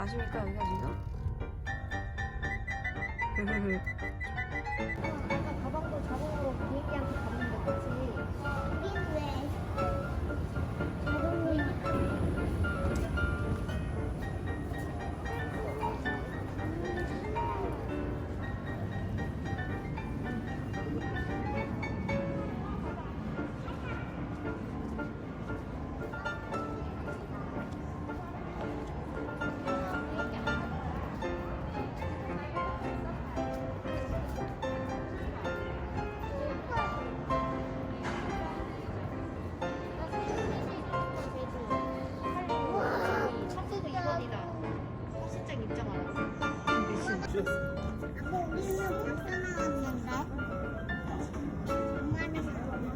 아십니까 여기가 지금? 아빠 우리는 벌써 나왔는데? 엄마는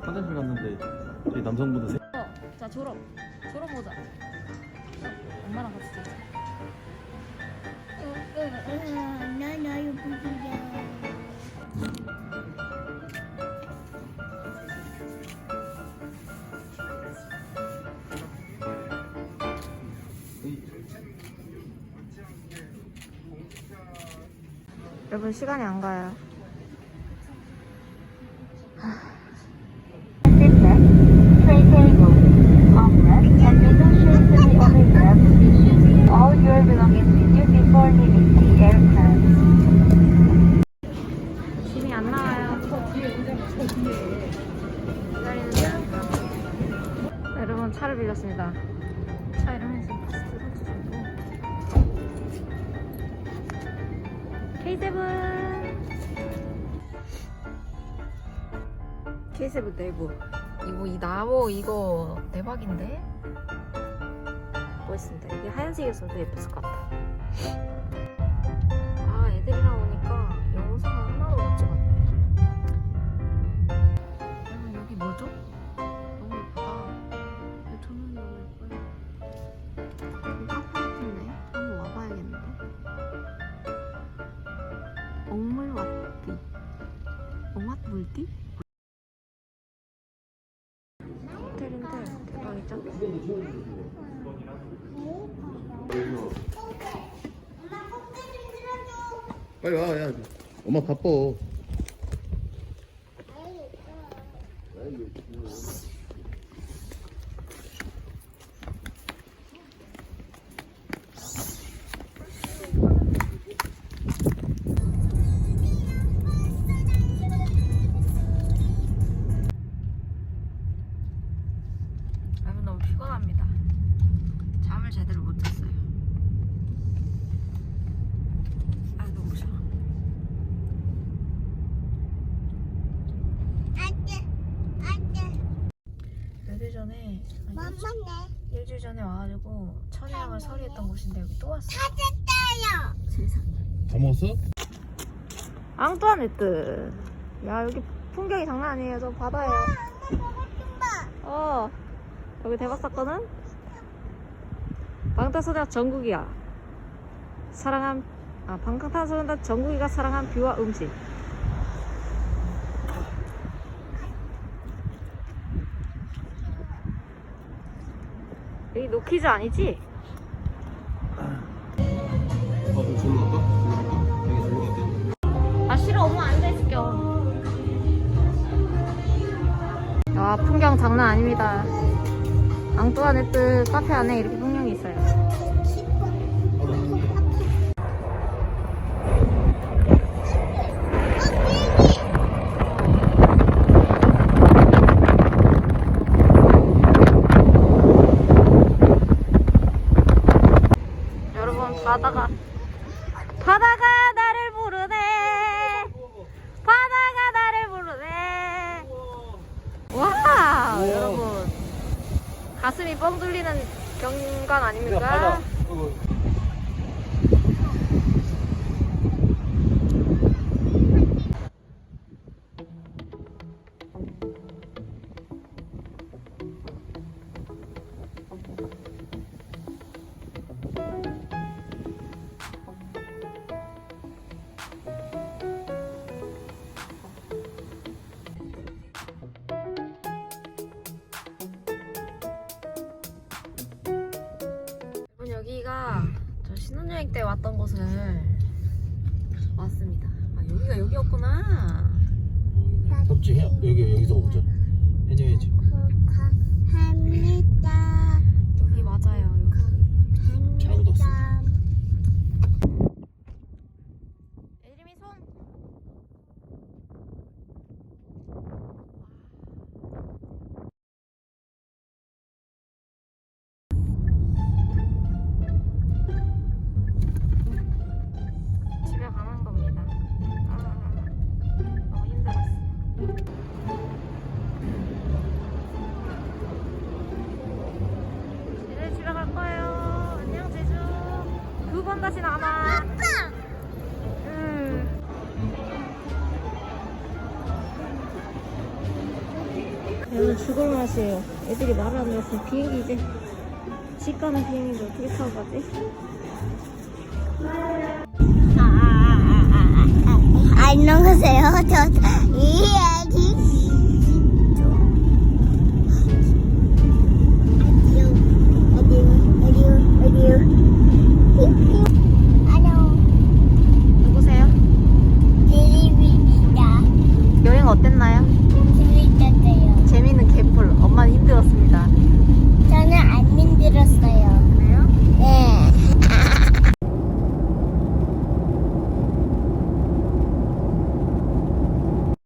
화장실 갔는데 저희 남성분들 세... 어, 자 졸업 졸업 모자 엄마랑 같이 찍자 나 나이 부지야. 여러분 시간이 안 가요. 짐이 안 나와요 기다리는 중 여러분 차를 빌렸습니다 차 이름은 지금 K7 K7 내부 이거 이 나무 이거 대박인데? 멋있습니다. 이게 하얀색이었으면 더 예뻤을 것 같아 아 엉왓물띠? 호텔인데 대박이죠? 빨리 와, 야. 엄마 바빠. 못 잤어요. 아 너무 싫어. 안돼, 안돼. 며칠 전에 아니, 맘마네. 일주일 전에 와가지고 천혜향을 서리했던 곳인데 여기 또 왔어. 찾았어요. 세상에. 다 먹었어? 앙뚜아네트. 야 여기 풍경이 장난 아니에요. 저 바다예요. 엄마 봐. 어 여기 대박 사건은 방탄소년단 정국이야. 사랑한 아 방탄소년단 정국이가 사랑한 뷰와 음식. 여기 노키즈 아니지? 아, 싫어 엄마 앉아 있을게 아 풍경 장난 아닙니다 앙뚜아네트 카페 안에 이렇게 바다가. 바다가 나를 부르네. 바다가 나를 부르네. 와 여러분. 가슴이 뻥 뚫리는 경관 아닙니까? 신혼여행 때 왔던 곳을 왔습니다. 아, 여기가 여기였구나. 덥지? 해- 여기 여기서 오자 해녀야지 합니다. 두 번 다시 남아. 음. 여기 죽을 맛이에요. 애들이 말을 안 들었으면 비행기 이제 집 가는 비행기인데 어떻게 타고 가지? 안녕하세요. 저 이에